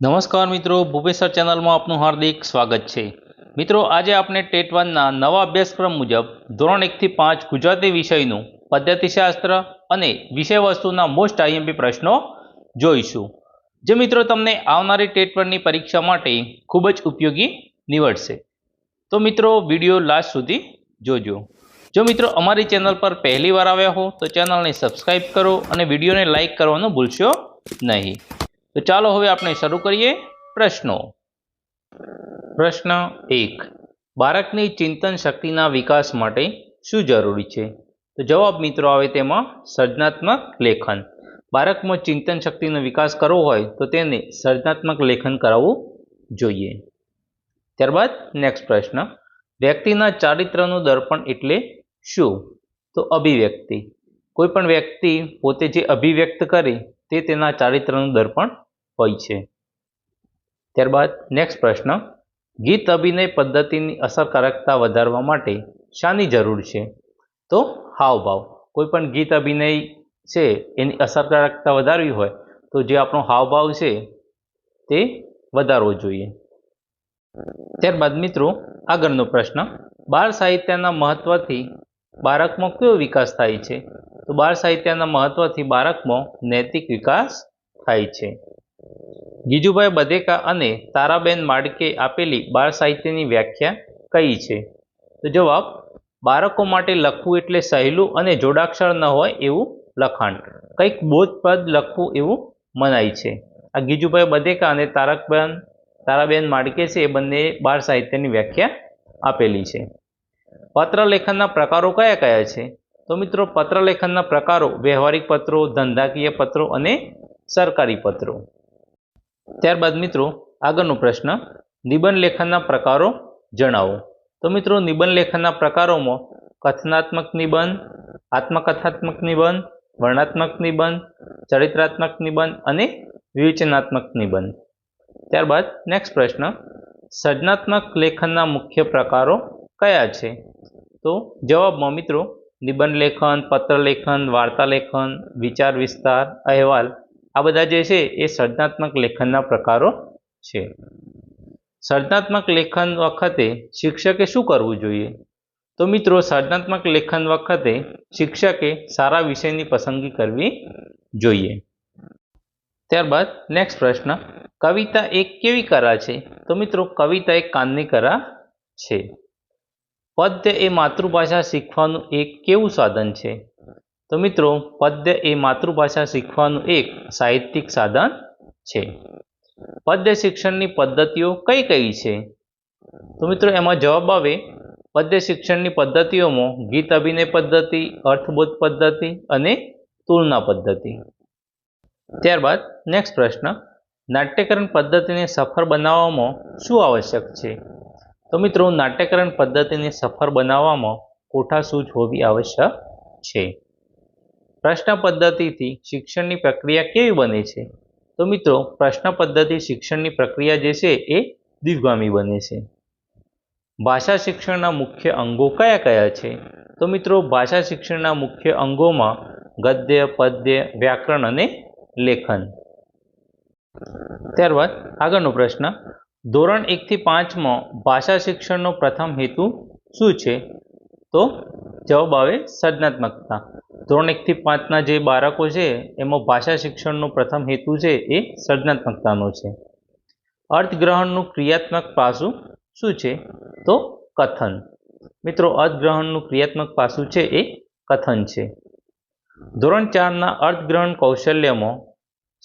નમસ્કાર મિત્રો ભૂપેશ્વર ચેનલમાં આપનું હાર્દિક સ્વાગત છે. મિત્રો, આજે આપણે ટેટ વનના નવા અભ્યાસક્રમ મુજબ ધોરણ એકથી પાંચ ગુજરાતી વિષયનું પદ્ધતિશાસ્ત્ર અને વિષય વસ્તુના મોસ્ટ આઈએમપી પ્રશ્નો જોઈશું. જે મિત્રો તમને આવનારી ટેટ વનની પરીક્ષા માટે ખૂબ જ ઉપયોગી નીવડશે. તો મિત્રો, વીડિયો લાસ્ટ સુધી જોજો. જો મિત્રો અમારી ચેનલ પર પહેલી વાર આવ્યા હો, તો ચેનલને સબસ્ક્રાઈબ કરો અને વિડીયોને લાઇક કરવાનું ભૂલશો નહીં. તો ચાલો હવે આપણે શરૂ કરીએ પ્રશ્નો. પ્રશ્ન એક. બાળકની ચિંતન શક્તિના વિકાસ માટે શું જરૂરી છે? તો જવાબ મિત્રો આવે તેમાં સર્જનાત્મક લેખન. બાળકમાં ચિંતન શક્તિનો વિકાસ કરવો હોય તો તેને સર્જનાત્મક લેખન કરાવવું જોઈએ. ત્યારબાદ નેક્સ્ટ પ્રશ્ન. વ્યક્તિના ચારિત્રનું દર્પણ એટલે શું? તો અભિવ્યક્તિ. કોઈ પણ વ્યક્તિ પોતે જે અભિવ્યક્ત કરે તે તેના ચારિત્રનું દર્પણ હોય છે. ત્યારબાદ નેક્સ્ટ પ્રશ્ન, ગીત અભિનય પદ્ધતિની અસરકારકતા વધારવા માટે શાની જરૂર છે? તો હાવભાવ કોઈ પણ ગીત અભિનય છે, એની અસરકારકતા વધારવી હોય, તો જે આપણો હાવભાવ છે, તે વધારવો જોઈએ. ત્યારબાદ મિત્રો, આગળનો પ્રશ્ન, બાળ સાહિત્યના મહત્ત્વથી બાળકમાં કયો વિકાસ થાય છે? તો બાળ સાહિત્યના મહત્ત્વથી બાળકમાં નૈતિક વિકાસ થાય છે. ગીજુભાઈ બધેકા અને તારાબેન માડકે આપેલી બાળ સાહિત્યની વ્યાખ્યા કઈ છે? તો જવાબ, બાળકો માટે લખવું એટલે સહેલું અને જોડાક્ષર ન હોય એવું લખાણ. કંઈક બોધપદ લખવું એવું મનાય છે. આ ગીજુભાઈ બધેકા અને તારકબેન, તારાબેન માડકે છે એ બંને બાળ સાહિત્યની વ્યાખ્યા આપેલી છે. પત્રલેખનના પ્રકારો કયા કયા છે? તો મિત્રો, પત્રલેખનના પ્રકારો વ્યવહારિક પત્રો, ધંધાકીય પત્રો અને સરકારી પત્રો. ત્યારબાદ મિત્રો, આગળનો પ્રશ્ન, નિબંધ લેખનના પ્રકારો જણાવો. તો મિત્રો, નિબંધ લેખનના પ્રકારોમાં કથનાત્મક નિબંધ, આત્મકથાત્મક નિબંધ વર્ણાત્મક નિબંધ, ચરિત્રાત્મક નિબંધ અને વિવેચનાત્મક નિબંધ. ત્યારબાદ નેક્સ્ટ પ્રશ્ન, સર્જનાત્મક લેખનના મુખ્ય પ્રકારો કયા છે? તો જવાબમાં મિત્રો, નિબંધ લેખન, પત્ર લેખન, વાર્તા લેખન, વિચાર વિસ્તાર, અહેવાલ આ બધા જે છે એ સર્જનાત્મક લેખનના પ્રકારો છે. સર્જનાત્મક લેખન વખતે શિક્ષકે શું કરવું જોઈએ? તો મિત્રો, સર્જનાત્મક લેખન વખતે શિક્ષકે સારા વિષયની પસંદગી કરવી જોઈએ. ત્યારબાદ નેક્સ્ટ પ્રશ્ન. કવિતા એક કેવી કરા છે? તો મિત્રો, કવિતા એક કાનની કરા છે. પદ્ય એ માતૃભાષા શીખવાનું એક કેવું સાધન છે? તો મિત્રો, પદ્ય એ માતૃભાષા શીખવાનું એક સાહિત્યિક સાધન છે. પદ્ય શિક્ષણની પદ્ધતિઓ કઈ કઈ છે? તો મિત્રો, એમાં જવાબ આવે, પદ્ય શિક્ષણની પદ્ધતિઓમાં ગીત અભિનય પદ્ધતિ, અર્થબોધ પદ્ધતિ અને તુલના પદ્ધતિ. ત્યારબાદ નેક્સ્ટ પ્રશ્ન, નાટ્યકરણ પદ્ધતિને સફળ બનાવવામાં શું આવશ્યક છે? તો મિત્રો, નાટ્યકરણ પદ્ધતિને સફળ બનાવવામાં કોઠા હોવી આવશ્યક છે. પ્રશ્ન પદ્ધતિથી શિક્ષણની પ્રક્રિયા કેવી બને છે? તો મિત્રો, પ્રશ્ન પદ્ધતિ શિક્ષણની પ્રક્રિયા જે છે એ દ્વિગામી બને છે. ભાષા શિક્ષણના મુખ્ય અંગો કયા કયા છે? તો મિત્રો, ભાષા શિક્ષણના મુખ્ય અંગોમાં ગદ્ય, પદ્ય, વ્યાકરણ અને લેખન. ત્યારબાદ આગળનો પ્રશ્ન. ધોરણ એકથી પાંચમાં ભાષા શિક્ષણનો પ્રથમ હેતુ શું છે? તો જવાબ આવે સર્જનાત્મકતા. ધોરણ એકથી પાંચના જે બાળકો છે, એમાં ભાષા શિક્ષણનો પ્રથમ હેતુ છે એ સર્જનાત્મકતાનો છે. અર્થગ્રહણનું ક્રિયાત્મક પાસું શું છે? તો કથન. મિત્રો, અર્થગ્રહણનું ક્રિયાત્મક પાસું છે એ કથન છે. ધોરણ ચારના અર્થગ્રહણ કૌશલ્યમાં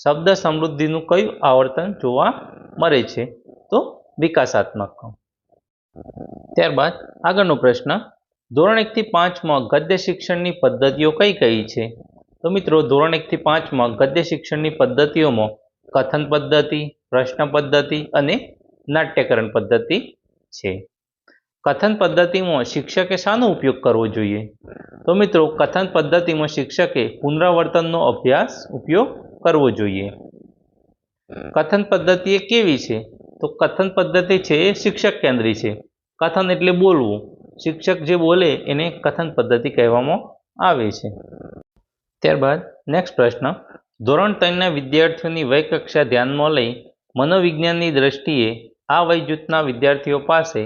શબ્દ સમૃદ્ધિનું કયું આવર્તન જોવા મળે છે? તો વિકાસાત્મક. ત્યારબાદ આગળનો પ્રશ્ન ધોરણ એકથી પાંચમાં ગદ્ય શિક્ષણની પદ્ધતિઓ કઈ કઈ છે? તો મિત્રો, ધોરણ એકથી પાંચમાં ગદ્ય શિક્ષણની પદ્ધતિઓમાં કથન પદ્ધતિ, પ્રશ્ન પદ્ધતિ અને નાટ્યકરણ પદ્ધતિ છે. કથન પદ્ધતિમાં શિક્ષકે શાનો ઉપયોગ કરવો જોઈએ? તો મિત્રો, કથન પદ્ધતિમાં શિક્ષકે પુનરાવર્તનનો અભ્યાસ ઉપયોગ કરવો જોઈએ. કથન પદ્ધતિ એ કેવી છે? તો કથન પદ્ધતિ છે એ શિક્ષક કેન્દ્રી છે. કથન એટલે બોલવું. શિક્ષક જે બોલે એને કથન પદ્ધતિ કહેવામાં આવે છે. ત્યારબાદ નેક્સ્ટ પ્રશ્ન. ધોરણ ત્રણના વિદ્યાર્થીઓની વય કક્ષા ધ્યાનમાં લઈ મનોવિજ્ઞાનની દ્રષ્ટિએ આ વય જૂથના વિદ્યાર્થીઓ પાસે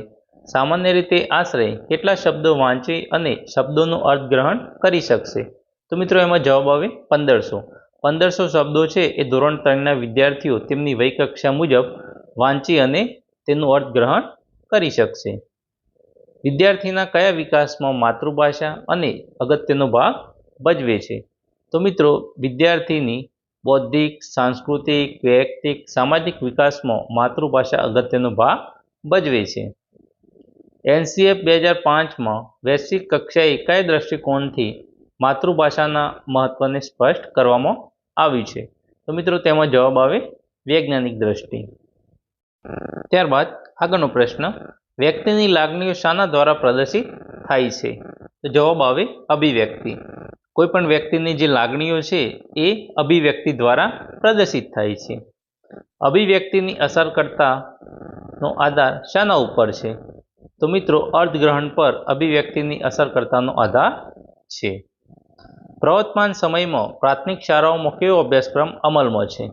સામાન્ય રીતે આશરે કેટલા શબ્દો વાંચી અને શબ્દોનું અર્થગ્રહણ કરી શકશે? તો મિત્રો એમાં જવાબ આવે પંદરસો. પંદરસો શબ્દો છે એ ધોરણ ત્રણના વિદ્યાર્થીઓ તેમની વય કક્ષા મુજબ વાંચી અને તેનું અર્થગ્રહણ કરી શકશે. વિદ્યાર્થીના કયા વિકાસમાં માતૃભાષા અને અગત્યનો ભાગ ભજવે છે? તો મિત્રો, વિદ્યાર્થીની બૌદ્ધિક, સાંસ્કૃતિક, વૈયક્તિક, સામાજિક વિકાસમાં માતૃભાષા અગત્યનો ભાગ ભજવે છે. એનસીએફ બે હજાર પાંચમાં વૈશ્વિક કક્ષાએ કયા દ્રષ્ટિકોણથી માતૃભાષાના મહત્વને સ્પષ્ટ કરવામાં આવ્યું છે? તો મિત્રો, તેમાં જવાબ આવે વૈજ્ઞાનિક દ્રષ્ટિ. ત્યારબાદ આગળનો પ્રશ્ન વ્યક્તિની લાગણીઓ શાના દ્વારા પ્રદર્શિત થાય છે? તો જવાબ આવે અભિવ્યક્તિ. કોઈ પણ વ્યક્તિની જે લાગણીઓ છે, એ અભિવ્યક્તિ દ્વારા પ્રદર્શિત થાય છે. અભિવ્યક્તિની અસરકર્તાનો આધાર શાના ઉપર છે. તો મિત્રો, અર્થગ્રહણ પર અભિવ્યક્તિની અસરકર્તાનો આધાર છે. પ્રવર્તમાન સમયમાં પ્રાથમિક શાળાઓમાં કેવો અભ્યાસક્રમ અમલમાં છે?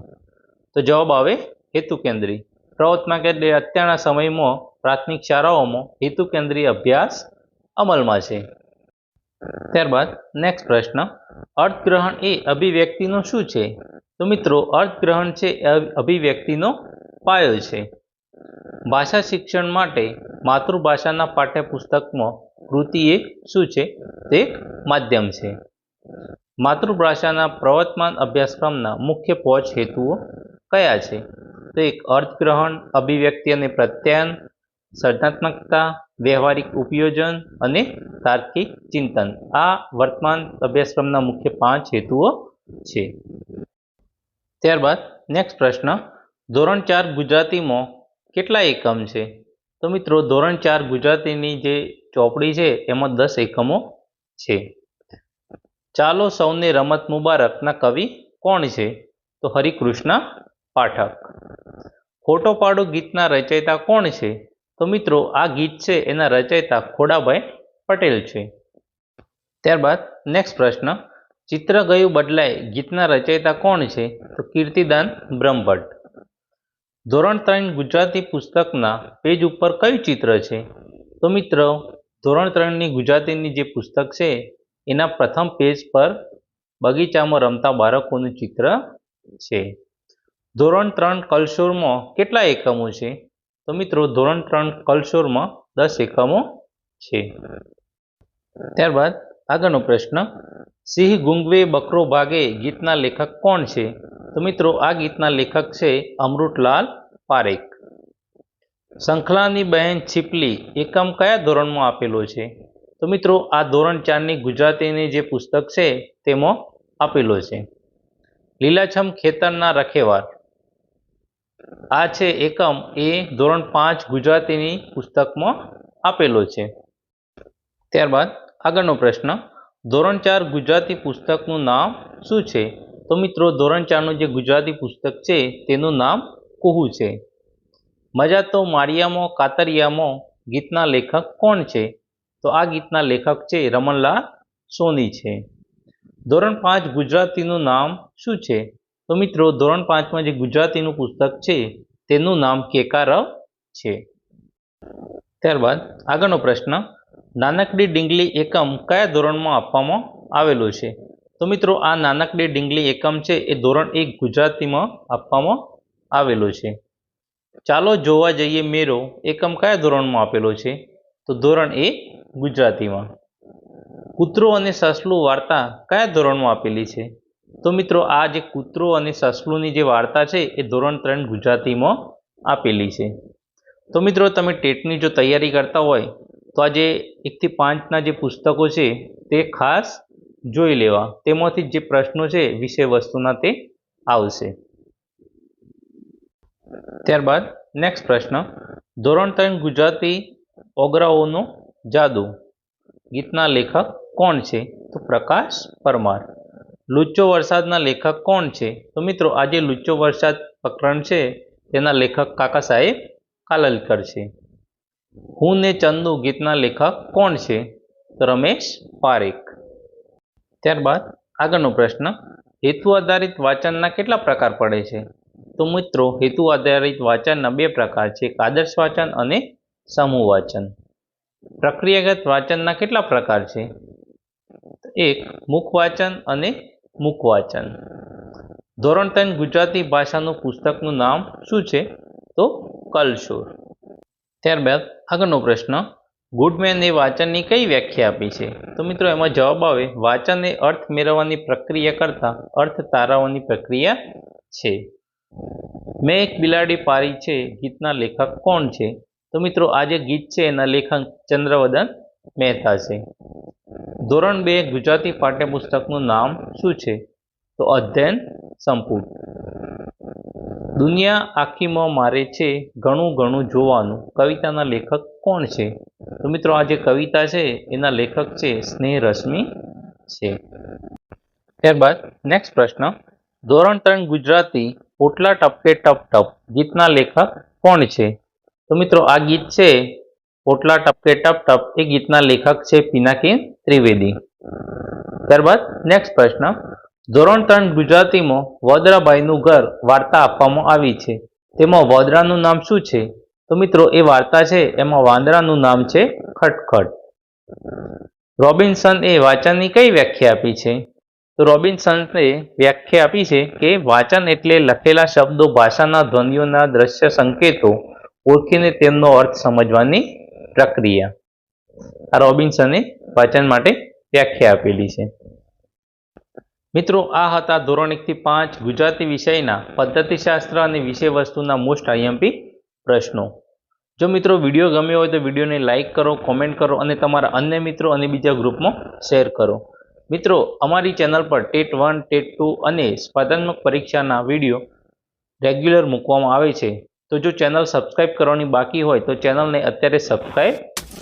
તો જવાબ આવે હેતુ કેન્દ્રી પ્રવર્તમાન એટલે અત્યારના સમયમાં પ્રાથમિક શાળાઓમાં હેતુ કેન્દ્રીય અભ્યાસ અમલમાં છે. ત્યારબાદ નેક્સ્ટ પ્રશ્ન, અર્થગ્રહણ એ અભિવ્યક્તિનું શું છે? તો મિત્રો, અર્થગ્રહણ છે એ અભિવ્યક્તિનો પાયો છે. ભાષા શિક્ષણ માટે માતૃભાષાના પાઠ્યપુસ્તકમાં કૃતિ એક શું છે? તે માધ્યમ છે. માતૃભાષાના પ્રવર્તમાન અભ્યાસક્રમના મુખ્ય પોચ હેતુઓ કયા છે? તો એક અર્થગ્રહણ, અભિવ્યક્તિ અને પ્રત્યાયન સર્જનાત્મકતા વ્યવહારિક ઉપયોજન અને તાર્કિક ચિંતન. આ વર્તમાન અભ્યાસક્રમના મુખ્ય પાંચ હેતુઓ છે. ત્યારબાદ નેક્સ્ટ પ્રશ્ન, ધોરણ ચાર ગુજરાતીમાં કેટલા એકમ છે? તો મિત્રો, ધોરણ ચાર ગુજરાતીની જે ચોપડી છે, એમાં દસ એકમો છે. ચાલો સૌને રમત મુબારકના કવિ કોણ છે? તો હરિકૃષ્ણ પાઠક. ફોટો પાડો ગીતના રચયિતા કોણ છે? તો મિત્રો, આ ગીત છે એના રચયિતા ખોડાભાઈ પટેલ છે. ત્યારબાદ નેક્સ્ટ પ્રશ્ન, ચિત્ર ગયું બદલાય ગીતના રચયિતા કોણ છે? તો કીર્તિદાન બ્રહ્મભટ્ટ. ધોરણ ત્રણ ગુજરાતી પુસ્તકના પેજ ઉપર કયું ચિત્ર છે? તો મિત્રો, ધોરણ ત્રણની ગુજરાતીની જે પુસ્તક છે, એના પ્રથમ પેજ પર બગીચામાં રમતા બાળકોનું ચિત્ર છે. ધોરણ ત્રણ કલશોરમાં કેટલા એકમો છે? તો મિત્રો ધોરણ ત્રણ કલશોરમાં દસ એકમો છે. ત્યારબાદ આગળનો પ્રશ્ન, સિંહ ગુંગવે બકરો ભાગે ગીતના લેખક કોણ છે? તો મિત્રો આ ગીતના લેખક છે અમૃતલાલ પારેખ. શંખલાની બહેન છીપલી એકમ કયા ધોરણમાં આપેલો છે? તો મિત્રો આ ધોરણ ચારની ગુજરાતીની જે પુસ્તક છે તેમાં આપેલો છે. લીલાછમ ખેતરના રખેવાર આ છે એકમ એ ધોરણ પાંચ ગુજરાતીની પુસ્તકમાં આપેલો છે. ત્યારબાદ આગળનો પ્રશ્ન, ધોરણ ચાર ગુજરાતી પુસ્તકનું નામ શું છે? તો મિત્રો, ધોરણ ચારનું જે ગુજરાતી પુસ્તક છે, તેનું નામ કુહુ છે. મજા તો મારિયામો કાતરિયામો ગીતના લેખક કોણ છે? તો આ ગીતના લેખક છે રમણલાલ સોની છે. ધોરણ પાંચ ગુજરાતીનું નામ શું છે? તો મિત્રો, ધોરણ પાંચમાં જે ગુજરાતીનું પુસ્તક છે, તેનું નામ કેકારવ છે. ત્યારબાદ આગળનો પ્રશ્ન, નાનકડી ડીંગલી એકમ કયા ધોરણમાં આપવામાં આવેલો છે? તો મિત્રો, આ નાનકડી ડીંગલી એકમ છે, એ ધોરણ એક ગુજરાતીમાં આપવામાં આવેલો છે. ચાલો જોવા જઈએ મેરો, એકમ કયા ધોરણમાં આપેલો છે? તો ધોરણ એ ગુજરાતીમાં. કૂતરો અને સસલું વાર્તા કયા ધોરણમાં આપેલી છે? તો મિત્રો, આ જે કૂતરો અને સસલુંની જે વાર્તા છે, એ ધોરણ ત્રણ ગુજરાતીમાં આપેલી છે. તો મિત્રો, તમે ટેટની જો તૈયારી કરતા હોય, તો આ જે એકથી પાંચના જે પુસ્તકો છે, તે ખાસ જોઈ લેવા. તેમાંથી જે પ્રશ્નો છે, વિષય વસ્તુના તે આવશે. ત્યારબાદ નેક્સ્ટ પ્રશ્ન. ધોરણ ત્રણ ગુજરાતી ઓગરાઓનો જાદુ. ગીતના લેખક કોણ છે? તો પ્રકાશ પરમાર. લુચ્ચો વરસાદના લેખક કોણ છે? તો મિત્રો આજે લુચ્ચો વરસાદ પ્રકરણ છે, તેના લેખક કાકા સાહેબ કાલલકર છે. હું ને ચંદુ ગીતના લેખક કોણ છે? તો રમેશ પારેખ. ત્યારબાદ આગળનો પ્રશ્ન, હેતુ આધારિત વાંચનના કેટલા પ્રકાર પડે છે? તો મિત્રો, હેતુ આધારિત વાંચનના બે પ્રકાર છે, એક આદર્શ વાંચન અને સમૂહ વાંચન. પ્રક્રિયાગત વાંચનના કેટલા પ્રકાર છે? એક મુખ વાંચન અને મુખ વાંચન ધોરણ ત્રણ ગુજરાતી ભાષાનું પુસ્તકનું નામ શું છે? તો કલશોર. ત્યારબાદ આગળનો પ્રશ્ન ગુડમેને વાંચનની કઈ વ્યાખ્યા આપી છે? તો મિત્રો, એમાં જવાબ આવે વાંચન એ અર્થ મેળવવાની પ્રક્રિયા કરતાં અર્થ તારવવાની પ્રક્રિયા છે. મેં એક બિલાડી પારી છે, ગીતના લેખક કોણ છે? તો મિત્રો, આ જે ગીત છે, એના લેખક ચંદ્રવદન મહેતા છે ધોરણ બે, ગુજરાતી પાઠ્યપુસ્તકનું નામ શું છે? તો અધ્યયન સંપુટ દુનિયા આખીમાં મારે છે ઘણું ઘણું જોવાનું. કવિતાના લેખક કોણ છે? તો મિત્રો, આ જે કવિતા છે, એના લેખક છે સ્નેહ રશ્મિ છે. ત્યારબાદ નેક્સ્ટ પ્રશ્ન. ધોરણ ત્રણ, ગુજરાતી, પોટલા ટપકે ટપ ટપ. ગીતના લેખક કોણ છે? તો મિત્રો, આ ગીત છે પોટલા ટપકે ટપ ટપ એ ગીતના લેખક છે પિનાકી ત્રિવેદી. ત્યારબાદ નેક્સ્ટ પ્રશ્ન. ધોરણ ત્રણ ગુજરાતીમાં વદ્રાભાઈનું ઘર વાર્તા આપવામાં આવી છે. તેમાં વદ્રાનું નામ શું છે? તો મિત્રો, એ વાર્તા છે, એમાં વાંદરાનું નામ છે ખટખટ. રોબિન્સન એ વાંચનની કઈ વ્યાખ્યા આપી છે? તો રોબિન્સનએ વ્યાખ્યા આપી છે કે વાંચન એટલે લખેલા શબ્દો ભાષાના ધ્વનિઓના દ્રશ્ય સંકેતો ઓળખીને તેમનો અર્થ સમજવાની પ્રક્રિયા. આ રોબિન્સને વાંચન માટે વ્યાખ્યા આપેલી છે. મિત્રો, આ હતા ધોરણ એકથી પાંચ ગુજરાતી વિષયના પદ્ધતિશાસ્ત્ર અને વિષય વસ્તુના મોસ્ટ આઈએમપી પ્રશ્નો. જો મિત્રો વીડિયો ગમ્યો હોય તો વિડીયોને લાઇક કરો, કોમેન્ટ કરો અને તમારા અન્ય મિત્રો અને બીજા ગ્રુપમાં શેર કરો. મિત્રો, અમારી ચેનલ પર ટેટ વન, ટેટ ટુ અને સ્પર્ધાત્મક પરીક્ષાના વીડિયો રેગ્યુલર મૂકવામાં આવે છે. તો જો ચેનલ સબસ્ક્રાઈબ કરવાની બાકી હોય તો ચેનલને અત્યારે સબસ્ક્રાઈબ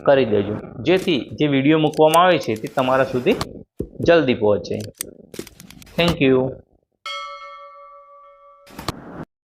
કરી દેજો. જેથી જે વીડિયો મૂકવામાં આવે છે તે તમારા સુધી જલ્દી પહોંચે. Thank you